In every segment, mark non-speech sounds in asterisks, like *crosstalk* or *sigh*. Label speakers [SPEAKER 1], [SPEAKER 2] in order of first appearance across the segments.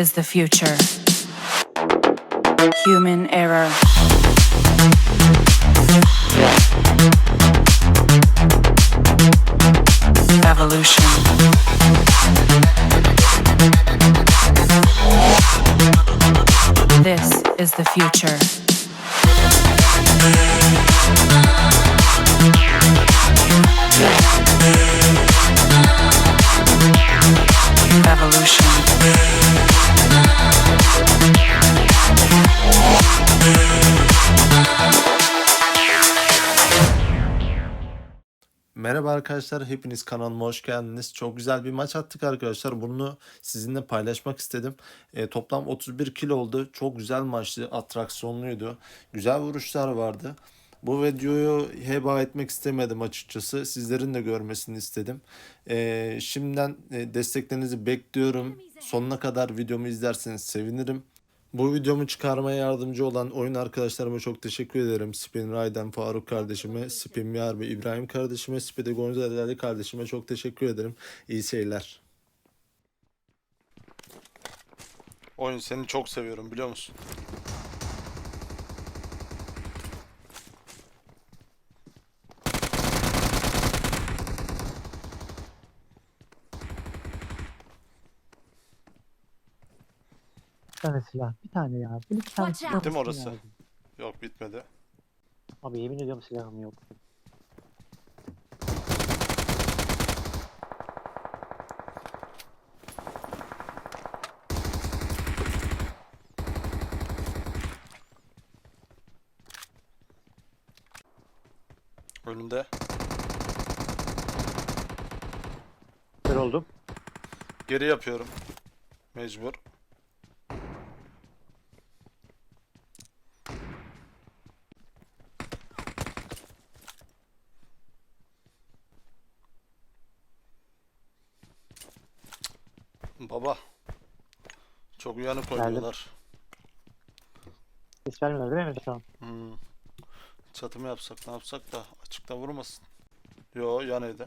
[SPEAKER 1] is the future. Human error. Evolution. This is the future.
[SPEAKER 2] Merhaba arkadaşlar, hepiniz kanalıma hoş geldiniz. Çok güzel bir maç attık arkadaşlar. Bunu sizinle paylaşmak istedim. E, toplam 31 kilo oldu. Çok güzel maçtı, atraksiyonluydu. Güzel vuruşlar vardı. Bu videoyu heba etmek istemedim açıkçası. Sizlerin de görmesini istedim. E, şimdiden e, desteklerinizi bekliyorum. Sonuna kadar videomu izlerseniz sevinirim. Bu videomu çıkarmaya yardımcı olan oyun arkadaşlarıma çok teşekkür ederim. Spin Ray'den Faruk kardeşime, Spin Yar ve İbrahim kardeşime, Spide Gonzalez kardeşime çok teşekkür ederim. İyi seyirler. Oyun seni çok seviyorum biliyor musun?
[SPEAKER 3] Tane silah. Bir tane ya. Bir iki tane
[SPEAKER 4] Watch
[SPEAKER 3] silah
[SPEAKER 4] out.
[SPEAKER 2] Değil mi orası?
[SPEAKER 3] ya.
[SPEAKER 2] Yok bitmedi.
[SPEAKER 3] Abi yemin ediyorum silahım yok.
[SPEAKER 2] Önünde.
[SPEAKER 3] Kör oldum.
[SPEAKER 2] Geri yapıyorum. Mecbur. Baba. Çok uyanık
[SPEAKER 3] Geldim.
[SPEAKER 2] oynuyorlar.
[SPEAKER 3] Ses vermiyorlar değil mi şu an?
[SPEAKER 2] Hmm. Çatımı yapsak ne yapsak da açıkta vurmasın. Yo yan evde.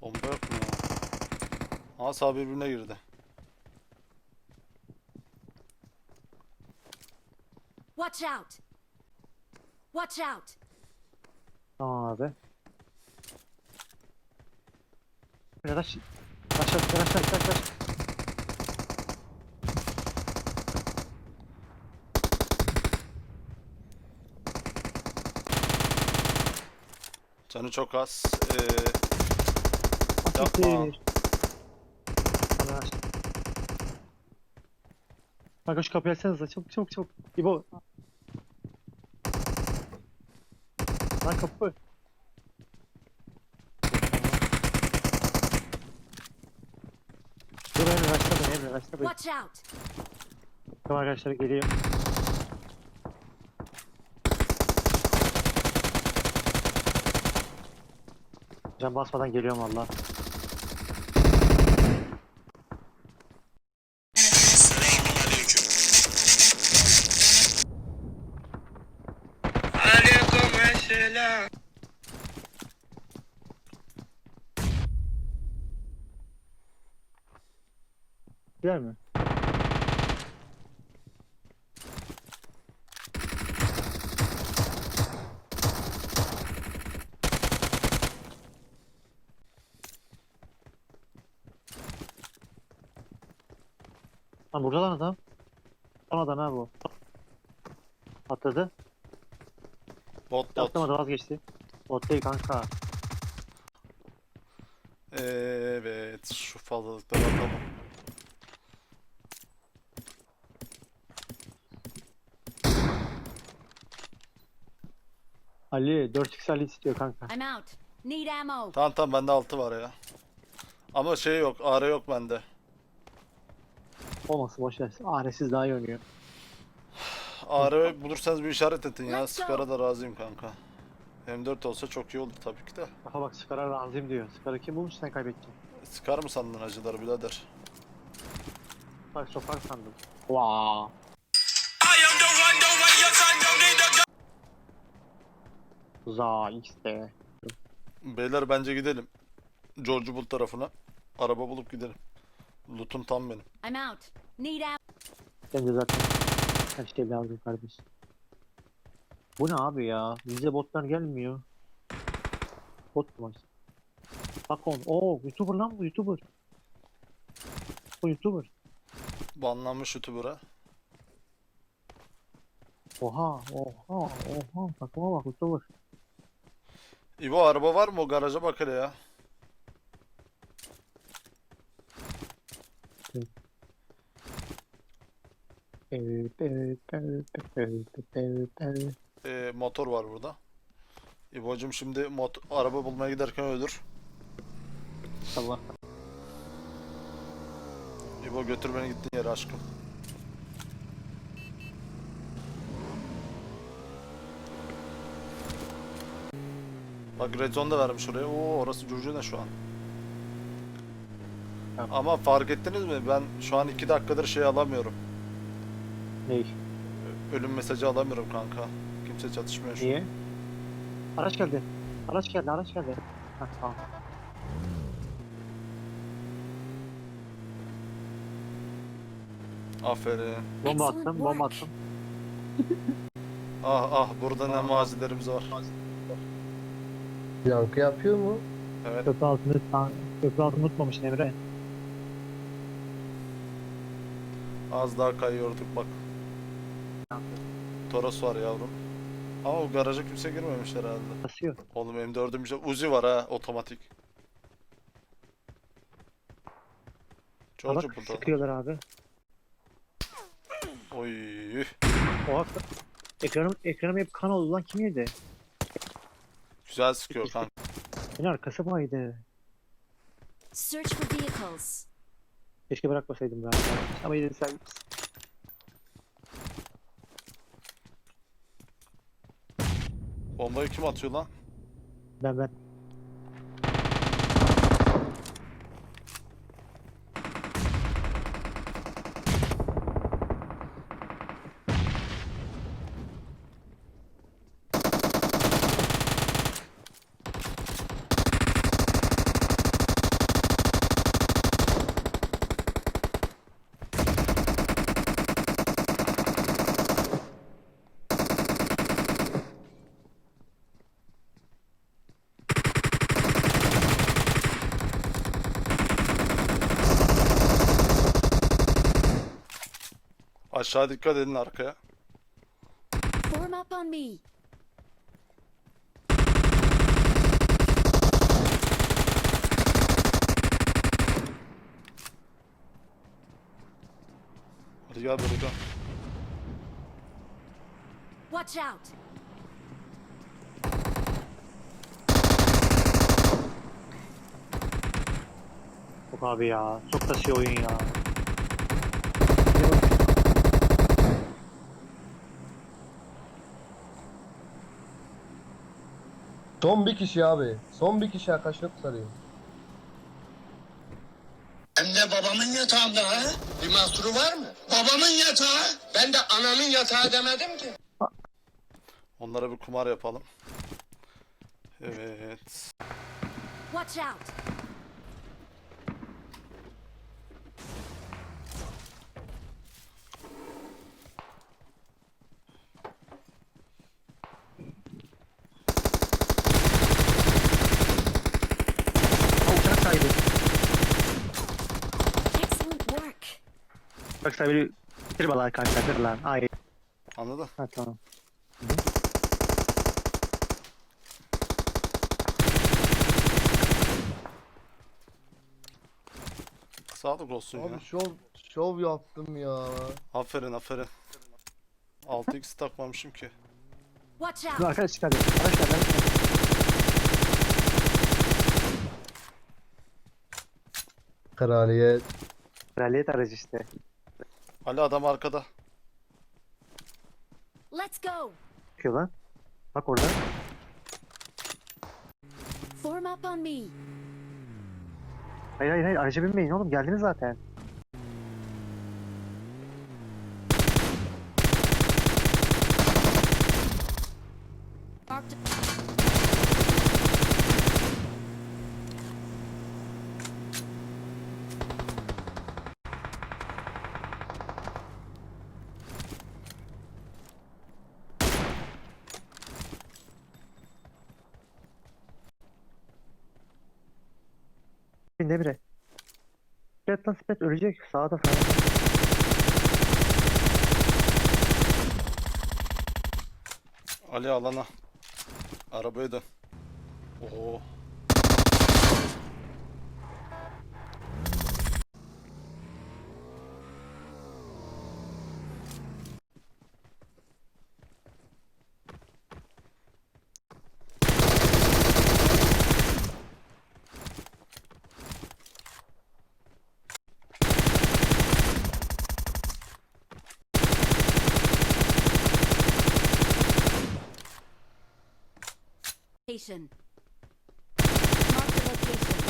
[SPEAKER 2] Bomba yok mu ya? Aa sağ birbirine girdi.
[SPEAKER 4] Watch out! Watch out!
[SPEAKER 3] Tamam abi. Biraz Aşağı aşağı aşağı aşağı aşağı.
[SPEAKER 2] Canı çok az. Ee, Yapma.
[SPEAKER 3] Aç. Kanka şu kapıyı açsanıza çabuk çabuk çabuk. İbo. Lan kapı. Dur Emre başla
[SPEAKER 4] Watch out!
[SPEAKER 3] Tamam arkadaşlar geliyor. Can basmadan geliyorum valla. Gider mi? Lan burada lan adam. Son adam ha bu. Atladı.
[SPEAKER 2] bot bot.
[SPEAKER 3] Atlamadı vazgeçti. Bot değil kanka.
[SPEAKER 2] Evet şu fazlalıkları atalım.
[SPEAKER 3] Ali 4x Ali istiyor kanka.
[SPEAKER 4] I'm out. Need ammo.
[SPEAKER 2] Tamam tamam bende 6 var ya. Ama şey yok ağrı yok bende.
[SPEAKER 3] Olmasın boş ver. Aresiz daha iyi oynuyor.
[SPEAKER 2] Ağrı bulursanız bir işaret edin ya.
[SPEAKER 4] Let's go.
[SPEAKER 2] Skara da razıyım kanka. M4 olsa çok iyi olur tabii ki de.
[SPEAKER 3] Aha bak Skar'a razıyım diyor. Skar'ı kim bulmuş sen kaybettin.
[SPEAKER 2] Skar mı sandın acıları birader?
[SPEAKER 3] Bak sokak sandım. Vaa. Za X'de.
[SPEAKER 2] Beyler bence gidelim. George Bull tarafına. araba bulup gidelim. Loot'um tam benim.
[SPEAKER 4] I'm out. Need ammo.
[SPEAKER 3] Bence zaten her şey lazım kardeş. Bu ne abi ya? Bize botlar gelmiyor. Bot mu? Bak on. Oo YouTuber lan bu YouTuber. Bu YouTuber.
[SPEAKER 2] Banlanmış YouTuber'a.
[SPEAKER 3] Oha oha oha. Takıma bak YouTuber.
[SPEAKER 2] İbo araba var mı o garaja bak hele ya. Ee, motor var burada. İbo'cum şimdi mot araba bulmaya giderken ölür.
[SPEAKER 3] Allah.
[SPEAKER 2] İbo götür beni gittiğin yere aşkım. Bak Red Zone da vermiş oraya. Oo orası curcuna şu an.
[SPEAKER 3] Tamam.
[SPEAKER 2] Ama fark ettiniz mi? Ben şu an 2 dakikadır şey alamıyorum.
[SPEAKER 3] Ne?
[SPEAKER 2] Ölüm mesajı alamıyorum kanka. Kimse çatışmıyor şu an.
[SPEAKER 3] Niye? Araç geldi. Araç geldi, araç geldi. Heh, tamam.
[SPEAKER 2] Aferin.
[SPEAKER 3] Bomba attım, bomba attım.
[SPEAKER 2] Ah ah burada ne mazilerimiz var.
[SPEAKER 5] Yankı yapıyor mu?
[SPEAKER 2] Evet.
[SPEAKER 3] Köprü altını, köprü altını unutmamışsın Emre.
[SPEAKER 2] Az daha kayıyorduk bak. Toros var yavrum. Ama o garaja kimse girmemiş herhalde.
[SPEAKER 3] Basıyor.
[SPEAKER 2] Oğlum M4'üm işte Uzi var ha otomatik. George
[SPEAKER 3] bak
[SPEAKER 2] burada.
[SPEAKER 3] sıkıyorlar abi.
[SPEAKER 2] Oy. üh.
[SPEAKER 3] Oha. Ekranım, ekranım hep kan oldu lan kim yedi?
[SPEAKER 2] Güzel sıkıyor kanka.
[SPEAKER 3] Beni arkası baydı.
[SPEAKER 4] Search for vehicles.
[SPEAKER 3] Keşke bırakmasaydım ben. Ama yine de sen
[SPEAKER 2] Bombayı kim atıyor lan?
[SPEAKER 3] ben ben.
[SPEAKER 2] Aşağı dikkat edin arkaya.
[SPEAKER 4] Form up on me.
[SPEAKER 2] Hadi gel buraya.
[SPEAKER 4] Watch out.
[SPEAKER 3] Yok abi ya. Çok şey oyun ya.
[SPEAKER 5] Son bir kişi abi. Son bir kişi arkadaşlar sarıyor.
[SPEAKER 6] Hem de babamın yatağında ha? Bir mahsuru var mı? Babamın yatağı. Ben de ananın yatağı demedim ki.
[SPEAKER 2] Onlara bir kumar yapalım. Evet.
[SPEAKER 4] Watch out.
[SPEAKER 3] Uçak sahibi bitir balığı kanka. Dur lan. Ay.
[SPEAKER 2] Anladın?
[SPEAKER 3] Ha tamam.
[SPEAKER 2] Sağlık olsun ya.
[SPEAKER 5] Abi şov, şov yaptım ya.
[SPEAKER 2] Aferin aferin. 6x takmamışım ki.
[SPEAKER 4] Watch
[SPEAKER 3] Dur
[SPEAKER 4] out.
[SPEAKER 3] arkadaş geldi. araç geldi.
[SPEAKER 5] Kraliyet.
[SPEAKER 3] Kraliyet aracı işte.
[SPEAKER 2] Ali adam arkada.
[SPEAKER 4] Let's go.
[SPEAKER 3] Çıkıyor lan. Bak orada.
[SPEAKER 4] Form up on me.
[SPEAKER 3] Hayır hayır hayır araca binmeyin oğlum geldiniz zaten.
[SPEAKER 4] Marked.
[SPEAKER 3] Önünde biri. Spet spet ölecek. Sağda sağda.
[SPEAKER 2] Ali alana. Arabaya dön. Oo.
[SPEAKER 4] Location. Mark the location.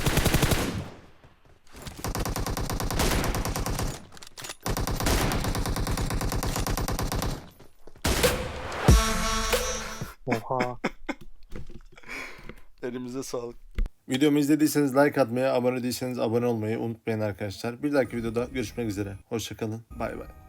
[SPEAKER 3] Oha. *laughs*
[SPEAKER 2] Elimize sağlık. Videomu izlediyseniz like atmayı, abone değilseniz abone olmayı unutmayın arkadaşlar. Bir dahaki videoda görüşmek üzere. Hoşçakalın. Bay bay.